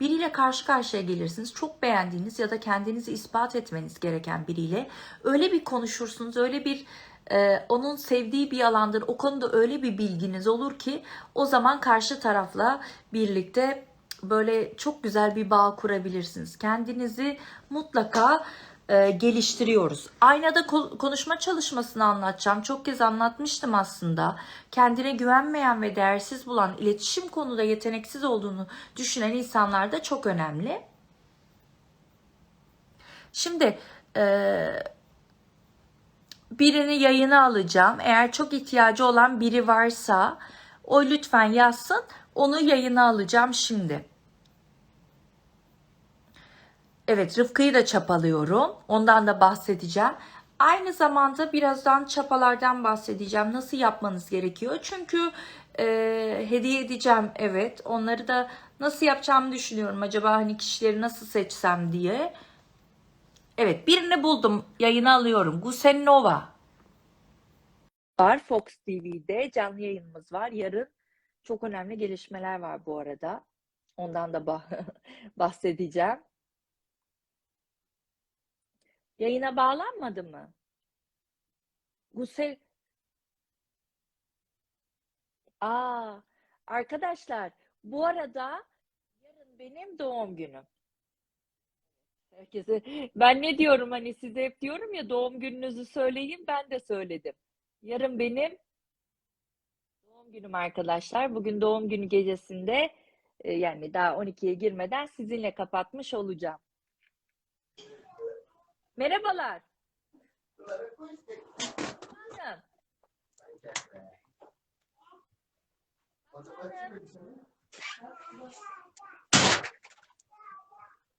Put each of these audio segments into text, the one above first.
Biriyle karşı karşıya gelirsiniz. Çok beğendiğiniz ya da kendinizi ispat etmeniz gereken biriyle öyle bir konuşursunuz, öyle bir e, onun sevdiği bir alandır. O konuda öyle bir bilginiz olur ki o zaman karşı tarafla birlikte böyle çok güzel bir bağ kurabilirsiniz. Kendinizi mutlaka e, geliştiriyoruz. Aynada ko- konuşma çalışmasını anlatacağım. Çok kez anlatmıştım aslında. Kendine güvenmeyen ve değersiz bulan, iletişim konuda yeteneksiz olduğunu düşünen insanlar da çok önemli. Şimdi e, birini yayına alacağım. Eğer çok ihtiyacı olan biri varsa o lütfen yazsın. Onu yayına alacağım şimdi. Evet Rıfkı'yı da çapalıyorum. Ondan da bahsedeceğim. Aynı zamanda birazdan çapalardan bahsedeceğim. Nasıl yapmanız gerekiyor? Çünkü e, hediye edeceğim evet. Onları da nasıl yapacağımı düşünüyorum. Acaba hani kişileri nasıl seçsem diye. Evet birini buldum. Yayına alıyorum. Gusen Nova. Var Fox TV'de canlı yayınımız var. Yarın çok önemli gelişmeler var bu arada. Ondan da bah- bahsedeceğim. Yayına bağlanmadı mı? Gusel Aa, arkadaşlar bu arada yarın benim doğum günüm. Herkese ben ne diyorum hani size hep diyorum ya doğum gününüzü söyleyin ben de söyledim. Yarın benim doğum günüm arkadaşlar. Bugün doğum günü gecesinde e, yani daha 12'ye girmeden sizinle kapatmış olacağım. Merhabalar. Hanım.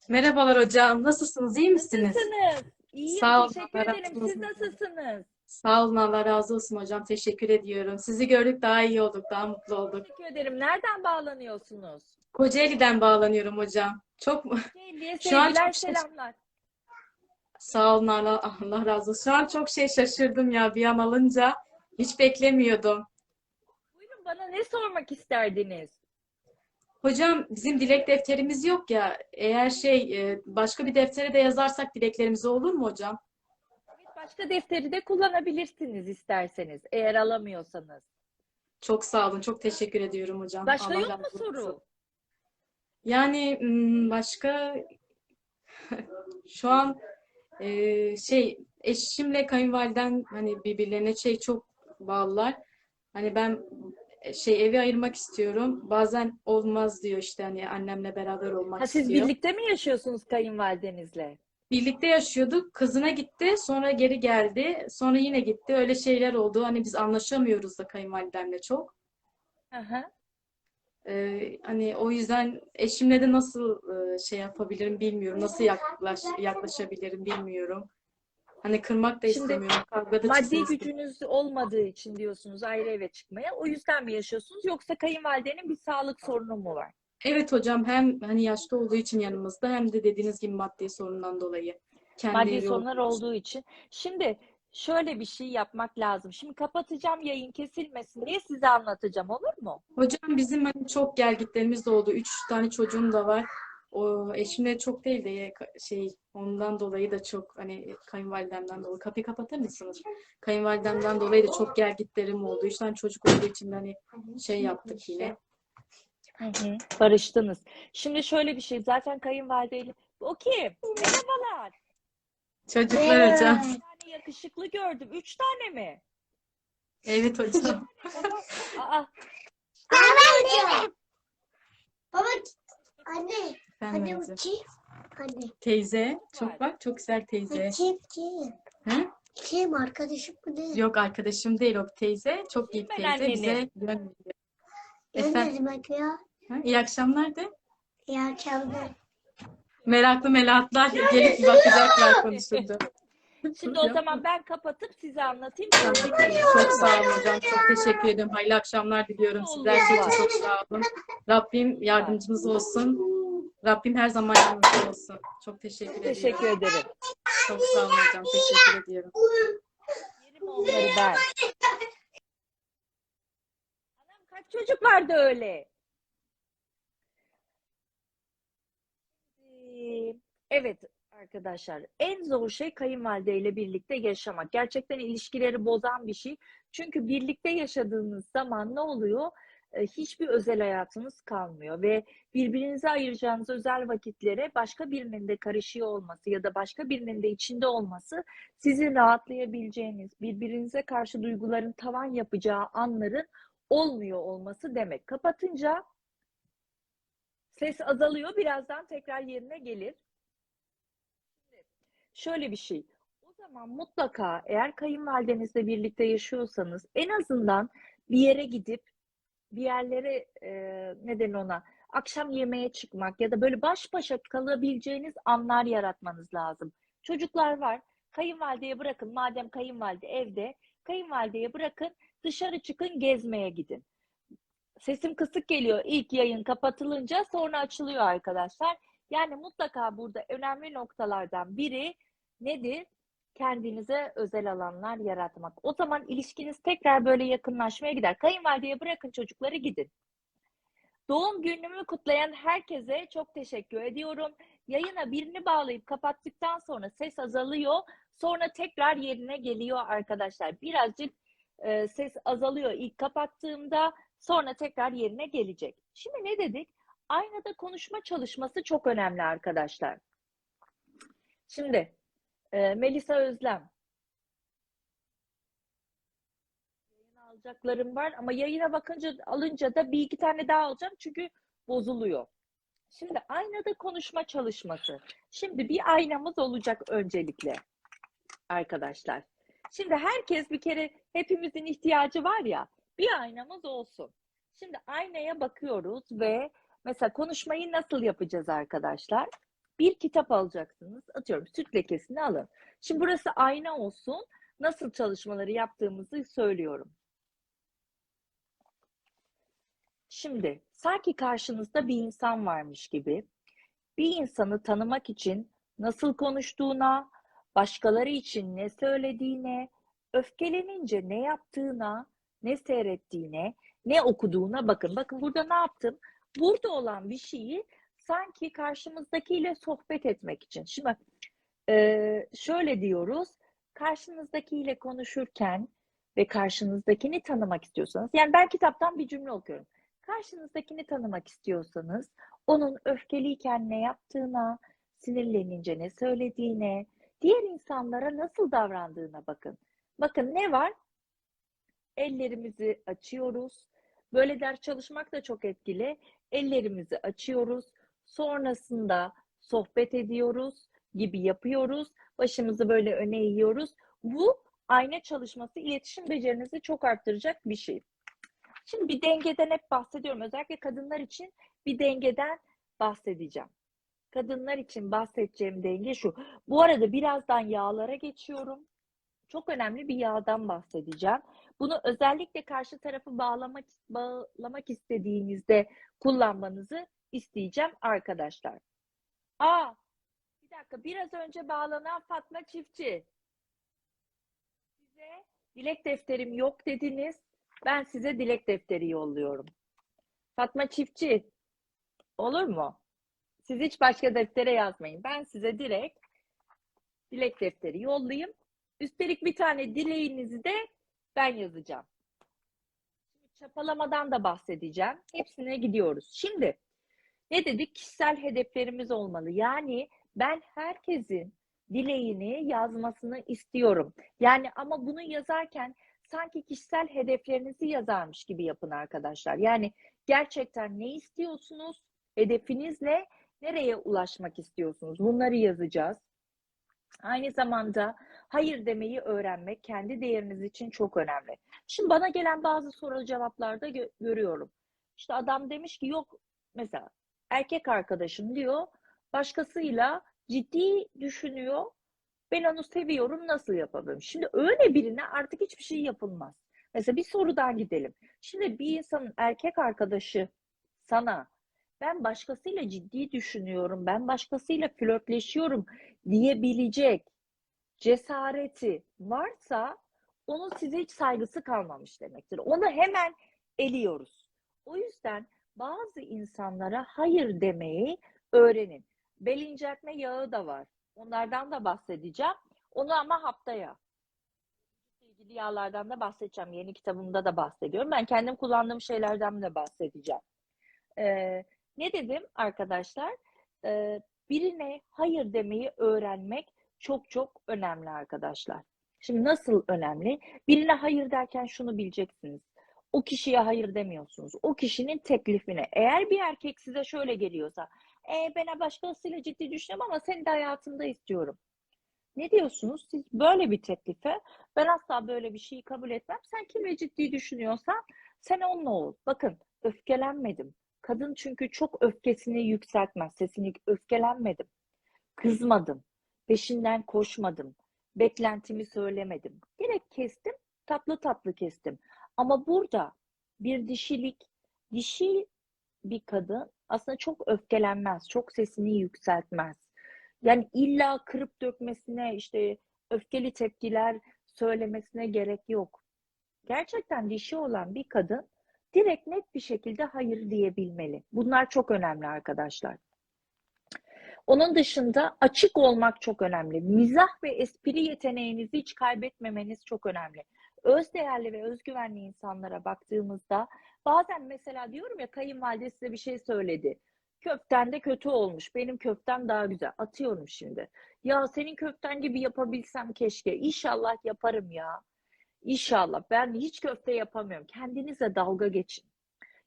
Merhabalar hocam. Nasılsınız? İyi misiniz? Nasılsınız? İyiyim, Sağ olun, teşekkür Allah ederim. Siz nasılsınız? Sağ olun. Allah razı olsun hocam. Teşekkür ediyorum. Sizi gördük daha iyi olduk. Daha mutlu olduk. Teşekkür ederim. Nereden bağlanıyorsunuz? Kocaeli'den bağlanıyorum hocam. Çok Diye Şu an sevgiler, çok şaş- selamlar. Sağ olun. Allah, Allah razı olsun. Şu an çok şey şaşırdım ya bir an alınca. Hiç beklemiyordum. Buyurun bana ne sormak isterdiniz? Hocam bizim dilek defterimiz yok ya. Eğer şey e, başka bir deftere de yazarsak dileklerimizi olur mu hocam? Evet, başka defteri de kullanabilirsiniz isterseniz. Eğer alamıyorsanız. Çok sağ olun. Çok teşekkür ediyorum hocam. Başka Allah yok mu razı olsun. soru? Yani hmm, başka şu an e, şey eşimle kayınvaliden hani birbirlerine şey çok bağlılar. Hani ben e, şey evi ayırmak istiyorum. Bazen olmaz diyor işte hani annemle beraber olmak Ha, siz istiyor. birlikte mi yaşıyorsunuz kayınvalidenizle? Birlikte yaşıyorduk. Kızına gitti, sonra geri geldi. Sonra yine gitti. Öyle şeyler oldu. Hani biz anlaşamıyoruz da kayınvalidemle çok. Hı. Ee, hani o yüzden eşimle de nasıl e, şey yapabilirim bilmiyorum. Nasıl yaklaş, yaklaşabilirim bilmiyorum. Hani kırmak da Şimdi istemiyorum. Kavga da Maddi çıksın istemiyorum. gücünüz olmadığı için diyorsunuz ayrı eve çıkmaya. O yüzden mi yaşıyorsunuz? Yoksa kayınvalidenin bir sağlık sorunu mu var? Evet hocam hem hani yaşlı olduğu için yanımızda hem de dediğiniz gibi maddi sorundan dolayı. Kendi Maddi sorunlar olduğu için. Şimdi şöyle bir şey yapmak lazım. Şimdi kapatacağım yayın kesilmesin diye size anlatacağım olur mu? Hocam bizim hani çok gelgitlerimiz de oldu. Üç tane çocuğum da var. O eşimle çok değil de şey ondan dolayı da çok hani kayınvalidemden dolayı kapıyı kapatır mısınız? Kayınvalidemden dolayı da çok gelgitlerim oldu. Üç tane çocuk olduğu için hani şey yaptık yine. Hı hı. Barıştınız. Şimdi şöyle bir şey. Zaten kayınvalideyle... O kim? Merhabalar. Çocuklar hocam. Tane yakışıklı gördüm. Üç tane mi? Evet hocam. Aa, Baba anne Efendim anne hocam. kim? Anne Teyze. Çok bak çok güzel teyze. kim kim? Hı? Kim arkadaşım bu ne? Yok arkadaşım değil o teyze. Çok iyi Ben teyze. Bize anneni. Ya ne Efendim? demek ya? Ha, İyi akşamlar de. İyi akşamlar. Meraklı melatlar gelip bakacaklar konuşunca. şimdi o zaman ben kapatıp size anlatayım. Çok sağ olun hocam. Çok teşekkür ederim. Hayırlı akşamlar diliyorum size. Her şey için çok sağ olun. Rabbim yardımcınız olsun. Rabbim her zaman yanınızda olsun. Çok teşekkür ediyorum. Teşekkür ederim. Çok sağ olun hocam. Teşekkür ediyorum. Yerim onları ben. Anam kaç çocuk vardı öyle? Evet arkadaşlar en zor şey kayınvalideyle birlikte yaşamak. Gerçekten ilişkileri bozan bir şey. Çünkü birlikte yaşadığınız zaman ne oluyor? E, Hiçbir özel hayatınız kalmıyor ve birbirinize ayıracağınız özel vakitlere başka birinin de karışıyor olması ya da başka birinin de içinde olması sizin rahatlayabileceğiniz, birbirinize karşı duyguların tavan yapacağı anların olmuyor olması demek. Kapatınca ses azalıyor. Birazdan tekrar yerine gelir. Şöyle bir şey. O zaman mutlaka eğer kayınvalidenizle birlikte yaşıyorsanız en azından bir yere gidip bir yerlere e, neden ona akşam yemeğe çıkmak ya da böyle baş başa kalabileceğiniz anlar yaratmanız lazım. Çocuklar var. Kayınvalideye bırakın. Madem kayınvalide evde, kayınvalideye bırakın. Dışarı çıkın, gezmeye gidin. Sesim kısık geliyor ilk yayın kapatılınca sonra açılıyor arkadaşlar. Yani mutlaka burada önemli noktalardan biri nedir? Kendinize özel alanlar yaratmak. O zaman ilişkiniz tekrar böyle yakınlaşmaya gider. Kayınvalideye bırakın çocukları gidin. Doğum günümü kutlayan herkese çok teşekkür ediyorum. Yayına birini bağlayıp kapattıktan sonra ses azalıyor. Sonra tekrar yerine geliyor arkadaşlar. Birazcık e, ses azalıyor ilk kapattığımda. Sonra tekrar yerine gelecek. Şimdi ne dedik? Aynada konuşma çalışması çok önemli arkadaşlar. Şimdi e, Melisa Özlem. Yayına alacaklarım var ama yayına bakınca alınca da bir iki tane daha alacağım çünkü bozuluyor. Şimdi aynada konuşma çalışması. Şimdi bir aynamız olacak öncelikle arkadaşlar. Şimdi herkes bir kere hepimizin ihtiyacı var ya bir aynamız olsun. Şimdi aynaya bakıyoruz ve mesela konuşmayı nasıl yapacağız arkadaşlar? Bir kitap alacaksınız. Atıyorum süt lekesini alın. Şimdi burası ayna olsun. Nasıl çalışmaları yaptığımızı söylüyorum. Şimdi sanki karşınızda bir insan varmış gibi bir insanı tanımak için nasıl konuştuğuna, başkaları için ne söylediğine, öfkelenince ne yaptığına, ne seyrettiğine, ne okuduğuna bakın. Bakın burada ne yaptım? Burada olan bir şeyi sanki karşımızdakiyle sohbet etmek için. Şimdi e, şöyle diyoruz. Karşınızdakiyle konuşurken ve karşınızdakini tanımak istiyorsanız, yani ben kitaptan bir cümle okuyorum. Karşınızdakini tanımak istiyorsanız, onun öfkeliyken ne yaptığına, sinirlenince ne söylediğine, diğer insanlara nasıl davrandığına bakın. Bakın ne var? Ellerimizi açıyoruz. Böyle ders çalışmak da çok etkili. Ellerimizi açıyoruz. Sonrasında sohbet ediyoruz gibi yapıyoruz. Başımızı böyle öne eğiyoruz. Bu ayna çalışması iletişim becerinizi çok arttıracak bir şey. Şimdi bir dengeden hep bahsediyorum. Özellikle kadınlar için bir dengeden bahsedeceğim. Kadınlar için bahsedeceğim denge şu. Bu arada birazdan yağlara geçiyorum. Çok önemli bir yağdan bahsedeceğim. Bunu özellikle karşı tarafı bağlamak bağlamak istediğinizde kullanmanızı isteyeceğim arkadaşlar. Aa, bir dakika biraz önce bağlanan Fatma Çiftçi. Size dilek defterim yok dediniz. Ben size dilek defteri yolluyorum. Fatma Çiftçi, olur mu? Siz hiç başka deftere yazmayın. Ben size direkt dilek defteri yollayayım. Üstelik bir tane dileğinizi de ben yazacağım. Çapalamadan da bahsedeceğim. Hepsine gidiyoruz. Şimdi ne dedik? Kişisel hedeflerimiz olmalı. Yani ben herkesin dileğini yazmasını istiyorum. Yani ama bunu yazarken sanki kişisel hedeflerinizi yazarmış gibi yapın arkadaşlar. Yani gerçekten ne istiyorsunuz? Hedefiniz ne? Nereye ulaşmak istiyorsunuz? Bunları yazacağız. Aynı zamanda hayır demeyi öğrenmek kendi değeriniz için çok önemli. Şimdi bana gelen bazı soru cevaplarda gö- görüyorum. İşte adam demiş ki yok mesela erkek arkadaşım diyor başkasıyla ciddi düşünüyor. Ben onu seviyorum nasıl yapabilirim? Şimdi öyle birine artık hiçbir şey yapılmaz. Mesela bir sorudan gidelim. Şimdi bir insanın erkek arkadaşı sana ben başkasıyla ciddi düşünüyorum, ben başkasıyla flörtleşiyorum diyebilecek cesareti varsa onun size hiç saygısı kalmamış demektir. Onu hemen eliyoruz. O yüzden bazı insanlara hayır demeyi öğrenin. bel inceltme yağı da var. Onlardan da bahsedeceğim. Onu ama haftaya. ilgili yağlardan da bahsedeceğim. Yeni kitabımda da bahsediyorum. Ben kendim kullandığım şeylerden de bahsedeceğim. Ee, ne dedim arkadaşlar? Ee, birine hayır demeyi öğrenmek çok çok önemli arkadaşlar. Şimdi nasıl önemli? Birine hayır derken şunu bileceksiniz. O kişiye hayır demiyorsunuz. O kişinin teklifine. Eğer bir erkek size şöyle geliyorsa, e, ben başkasıyla ciddi düşünüyorum ama seni de hayatımda istiyorum. Ne diyorsunuz? Siz böyle bir teklife, ben asla böyle bir şeyi kabul etmem. Sen kimle ciddi düşünüyorsan sen onunla ol. Bakın öfkelenmedim. Kadın çünkü çok öfkesini yükseltmez. Sesini öfkelenmedim. Kızmadım. Peşinden koşmadım. Beklentimi söylemedim. Direkt kestim. Tatlı tatlı kestim. Ama burada bir dişilik, dişi bir kadın aslında çok öfkelenmez. Çok sesini yükseltmez. Yani illa kırıp dökmesine, işte öfkeli tepkiler söylemesine gerek yok. Gerçekten dişi olan bir kadın direkt net bir şekilde hayır diyebilmeli. Bunlar çok önemli arkadaşlar. Onun dışında açık olmak çok önemli. Mizah ve espri yeteneğinizi hiç kaybetmemeniz çok önemli. Özdeğerli ve özgüvenli insanlara baktığımızda bazen mesela diyorum ya kayınvalide size bir şey söyledi. Köften de kötü olmuş. Benim köftem daha güzel. Atıyorum şimdi. Ya senin köften gibi yapabilsem keşke. İnşallah yaparım ya. İnşallah. Ben hiç köfte yapamıyorum. Kendinize dalga geçin.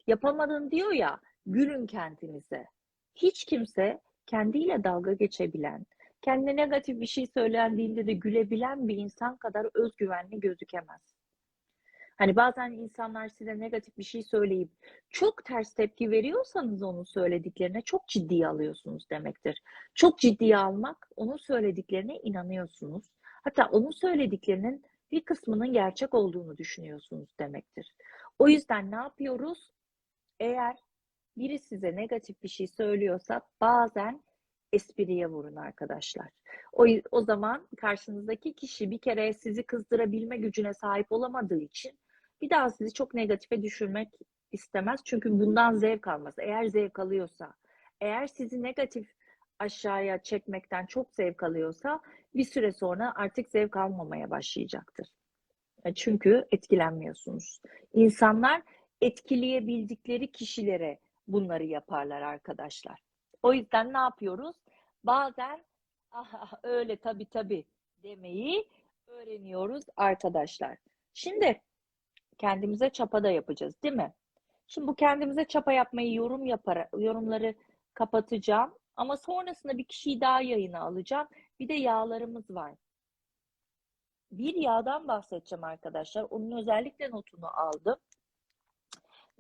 Yapamadın diyor ya, gülün kendinize. Hiç kimse kendiyle dalga geçebilen, kendine negatif bir şey söylendiğinde de gülebilen bir insan kadar özgüvenli gözükemez. Hani bazen insanlar size negatif bir şey söyleyip çok ters tepki veriyorsanız onun söylediklerine çok ciddiye alıyorsunuz demektir. Çok ciddiye almak, onun söylediklerine inanıyorsunuz. Hatta onun söylediklerinin bir kısmının gerçek olduğunu düşünüyorsunuz demektir. O yüzden ne yapıyoruz? Eğer biri size negatif bir şey söylüyorsa bazen espriye vurun arkadaşlar. O, o zaman karşınızdaki kişi bir kere sizi kızdırabilme gücüne sahip olamadığı için bir daha sizi çok negatife düşürmek istemez. Çünkü bundan zevk almaz. Eğer zevk alıyorsa, eğer sizi negatif aşağıya çekmekten çok zevk alıyorsa bir süre sonra artık zevk almamaya başlayacaktır. E, Çünkü etkilenmiyorsunuz. İnsanlar etkileyebildikleri kişilere bunları yaparlar arkadaşlar. O yüzden ne yapıyoruz? Bazen "Aha, öyle tabii tabii demeyi öğreniyoruz arkadaşlar. Şimdi kendimize çapa da yapacağız, değil mi? Şimdi bu kendimize çapa yapmayı yorum yapar, yorumları kapatacağım. Ama sonrasında bir kişiyi daha yayına alacağım. Bir de yağlarımız var. Bir yağdan bahsedeceğim arkadaşlar. Onun özellikle notunu aldım.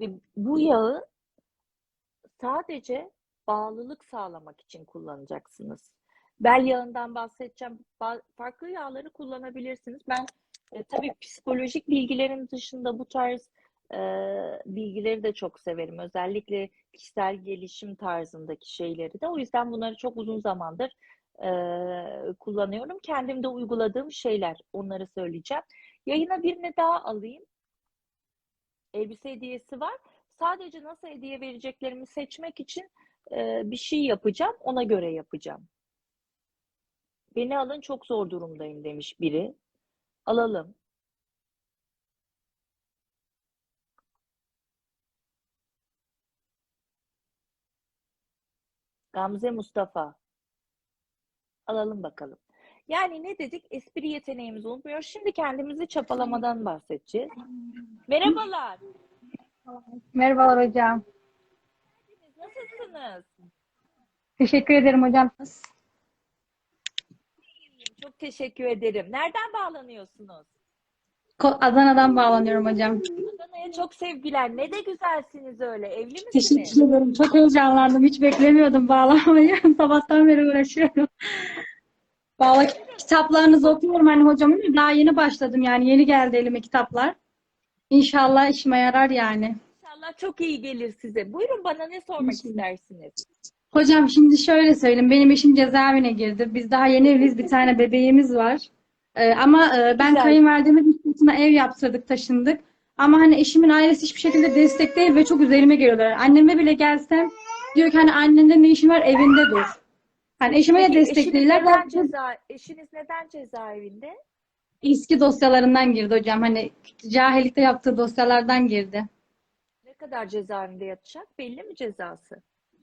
Ve bu yağı sadece bağlılık sağlamak için kullanacaksınız. Bel yağından bahsedeceğim. Ba- Farklı yağları kullanabilirsiniz. Ben e, tabii psikolojik bilgilerin dışında bu tarz e, bilgileri de çok severim. Özellikle kişisel gelişim tarzındaki şeyleri de. O yüzden bunları çok uzun zamandır e, kullanıyorum. Kendim de uyguladığım şeyler. Onları söyleyeceğim. Yayına birini daha alayım. Elbise hediyesi var. Sadece nasıl hediye vereceklerimi seçmek için e, bir şey yapacağım. Ona göre yapacağım. Beni alın çok zor durumdayım demiş biri. Alalım. Gamze Mustafa. Alalım bakalım. Yani ne dedik? Espri yeteneğimizi unutmuyoruz. Şimdi kendimizi çapalamadan bahsedeceğiz. Merhabalar. Merhabalar hocam. Nasılsınız? Teşekkür ederim hocam. Çok teşekkür ederim. Nereden bağlanıyorsunuz? Ko- Adana'dan bağlanıyorum hocam. Adana'ya çok sevgiler. Ne de güzelsiniz öyle. Evli misiniz? Teşekkür ederim. Çok heyecanlandım. Hiç beklemiyordum bağlanmayı. Sabahtan beri uğraşıyorum. Valla kitaplarınızı okuyorum hani hocam daha yeni başladım yani yeni geldi elime kitaplar. İnşallah işime yarar yani. İnşallah çok iyi gelir size. Buyurun bana ne sormak İnşallah. istersiniz? Hocam şimdi şöyle söyleyeyim. Benim eşim cezaevine girdi. Biz daha yeni evliyiz. Bir tane bebeğimiz var. Ee, ama e, ben Güzel. kayınvalideme bir ev yaptırdık, taşındık. Ama hani eşimin ailesi hiçbir şekilde destek değil ve çok üzerime geliyorlar. Anneme bile gelsem diyor ki hani annende ne işin var evinde dur. Hani eşime de Peki destek eşiniz değiller. neden Ben ceza eşiniz neden cezaevinde? eski dosyalarından girdi hocam. Hani cahillikte yaptığı dosyalardan girdi. Ne kadar cezaevinde yatacak? Belli mi cezası?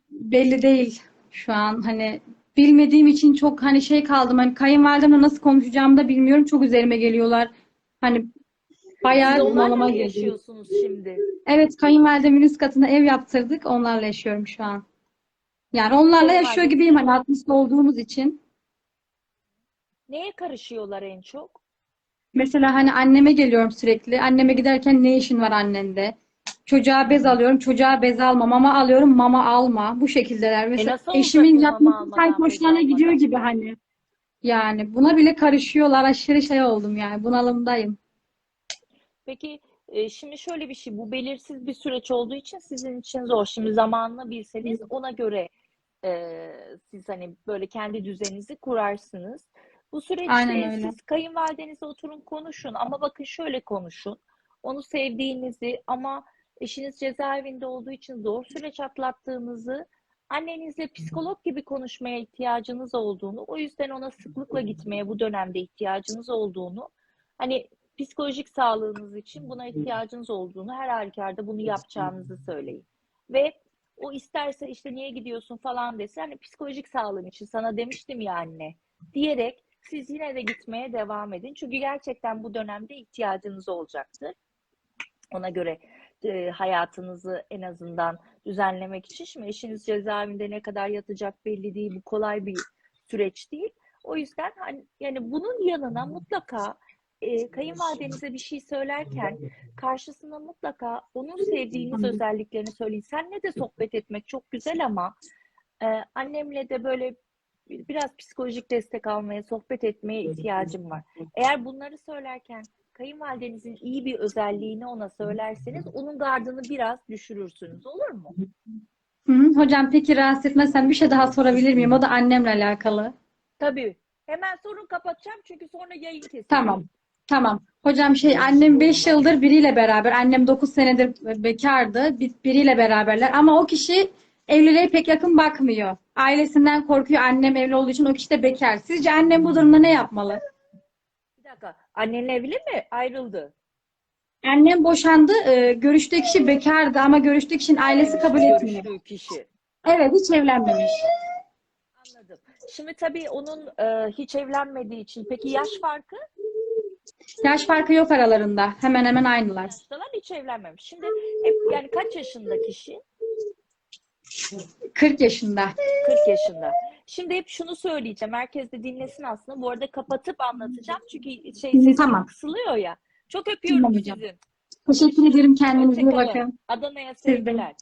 Belli değil şu an. Hani bilmediğim için çok hani şey kaldım. Hani kayınvalidemle nasıl konuşacağımı da bilmiyorum. Çok üzerime geliyorlar. Hani bayağı bunalıma girdim. yaşıyorsunuz şimdi? Evet, kayınvalidemin üst katına ev yaptırdık. Onlarla yaşıyorum şu an. Yani onlarla yaşıyor gibiyim hani 60'da olduğumuz için. Neye karışıyorlar en çok? Mesela hani anneme geliyorum sürekli. Anneme giderken ne işin var annende? Çocuğa bez alıyorum. Çocuğa bez alma. Mama alıyorum. Mama alma. Bu şekildeler. Mesela nasıl olacak eşimin bu mama yapması almadan, sanki bez hoşlarına gidiyor almadan? gibi hani. Yani buna bile karışıyorlar. Aşırı şey oldum yani. Bunalımdayım. Peki e, şimdi şöyle bir şey, bu belirsiz bir süreç olduğu için sizin için zor. Şimdi zamanını bilseniz ona göre e, siz hani böyle kendi düzeninizi kurarsınız. Bu süreçte Aynen öyle. siz kayınvalidenizle oturun konuşun ama bakın şöyle konuşun. Onu sevdiğinizi ama eşiniz cezaevinde olduğu için zor süreç atlattığınızı, annenizle psikolog gibi konuşmaya ihtiyacınız olduğunu, o yüzden ona sıklıkla gitmeye bu dönemde ihtiyacınız olduğunu, hani psikolojik sağlığınız için buna ihtiyacınız olduğunu, her halükarda bunu yapacağınızı söyleyin. Ve o isterse işte niye gidiyorsun falan dese hani psikolojik sağlığın için sana demiştim ya anne diyerek siz yine de gitmeye devam edin. Çünkü gerçekten bu dönemde ihtiyacınız olacaktır. Ona göre e, hayatınızı en azından düzenlemek için. Şimdi eşiniz cezaevinde ne kadar yatacak belli değil. Bu kolay bir süreç değil. O yüzden hani yani bunun yanına mutlaka e, kayınvalidenize bir şey söylerken karşısına mutlaka onun sevdiğiniz özelliklerini söyleyin. Senle de sohbet etmek çok güzel ama e, annemle de böyle biraz psikolojik destek almaya, sohbet etmeye ihtiyacım var. Eğer bunları söylerken kayınvalidenizin iyi bir özelliğini ona söylerseniz onun gardını biraz düşürürsünüz. Olur mu? Hı hı. Hocam peki rahatsız etmezsen bir şey daha sorabilir miyim? O da annemle alakalı. Tabii. Hemen sorun kapatacağım çünkü sonra yayın kesiliyor. Tamam. Tamam. Hocam şey annem 5 yıldır biriyle beraber. Annem 9 senedir bekardı. Bir- Biriyle beraberler. Ama o kişi evliliğe pek yakın bakmıyor. Ailesinden korkuyor. Annem evli olduğu için o kişi de bekar. Sizce annem bu durumda ne yapmalı? Dakika. Annen evli mi? Ayrıldı. Annem boşandı. Ee, görüştüğü kişi bekardı ama görüştüğü kişinin ailesi kabul etmiyor. Görüştüğü kişi. Evet hiç evlenmemiş. Anladım. Şimdi tabii onun e, hiç evlenmediği için peki yaş farkı? Yaş farkı yok aralarında. Hemen hemen aynılar. Yaşlılar hiç evlenmemiş. Şimdi hep, yani kaç yaşında kişi? 40 yaşında. 40 yaşında. Şimdi hep şunu söyleyeceğim. Herkes de dinlesin aslında. Bu arada kapatıp anlatacağım. Çünkü şey sesim Tamam. kısılıyor ya. Çok öpüyorum Tamam hocam. sizi. Teşekkür ederim. Kendinize bakın. Adana'ya sevgiler.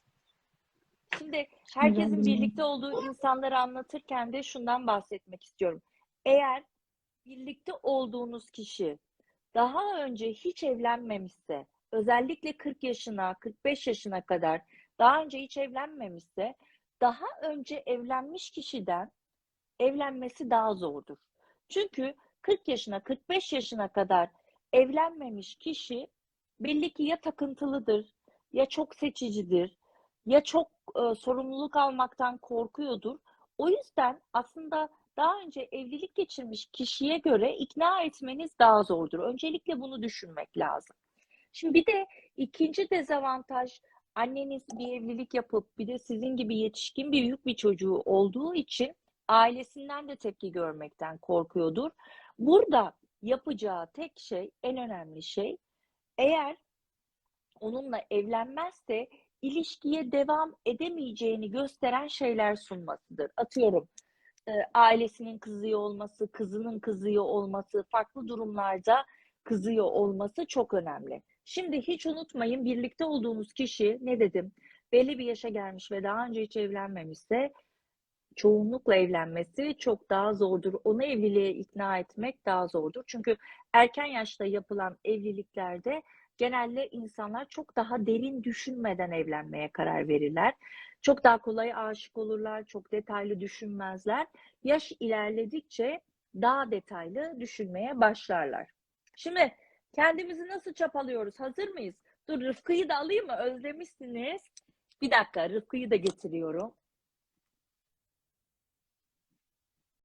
Şimdi herkesin birlikte olduğu insanları anlatırken de şundan bahsetmek istiyorum. Eğer birlikte olduğunuz kişi daha önce hiç evlenmemişse, özellikle 40 yaşına, 45 yaşına kadar daha önce hiç evlenmemişse, daha önce evlenmiş kişiden evlenmesi daha zordur. Çünkü 40 yaşına, 45 yaşına kadar evlenmemiş kişi belli ki ya takıntılıdır, ya çok seçicidir, ya çok e, sorumluluk almaktan korkuyordur. O yüzden aslında daha önce evlilik geçirmiş kişiye göre ikna etmeniz daha zordur. Öncelikle bunu düşünmek lazım. Şimdi bir de ikinci dezavantaj anneniz bir evlilik yapıp bir de sizin gibi yetişkin bir büyük bir çocuğu olduğu için ailesinden de tepki görmekten korkuyordur. Burada yapacağı tek şey, en önemli şey eğer onunla evlenmezse ilişkiye devam edemeyeceğini gösteren şeyler sunmasıdır. Atıyorum e, ailesinin kızıyor olması, kızının kızıyor olması, farklı durumlarda kızıyor olması çok önemli. Şimdi hiç unutmayın birlikte olduğunuz kişi ne dedim? Belli bir yaşa gelmiş ve daha önce hiç evlenmemişse çoğunlukla evlenmesi çok daha zordur. Onu evliliğe ikna etmek daha zordur. Çünkü erken yaşta yapılan evliliklerde genelde insanlar çok daha derin düşünmeden evlenmeye karar verirler. Çok daha kolay aşık olurlar, çok detaylı düşünmezler. Yaş ilerledikçe daha detaylı düşünmeye başlarlar. Şimdi kendimizi nasıl çapalıyoruz? Hazır mıyız? Dur Rıfkı'yı da alayım mı? Özlemişsiniz. Bir dakika Rıfkı'yı da getiriyorum.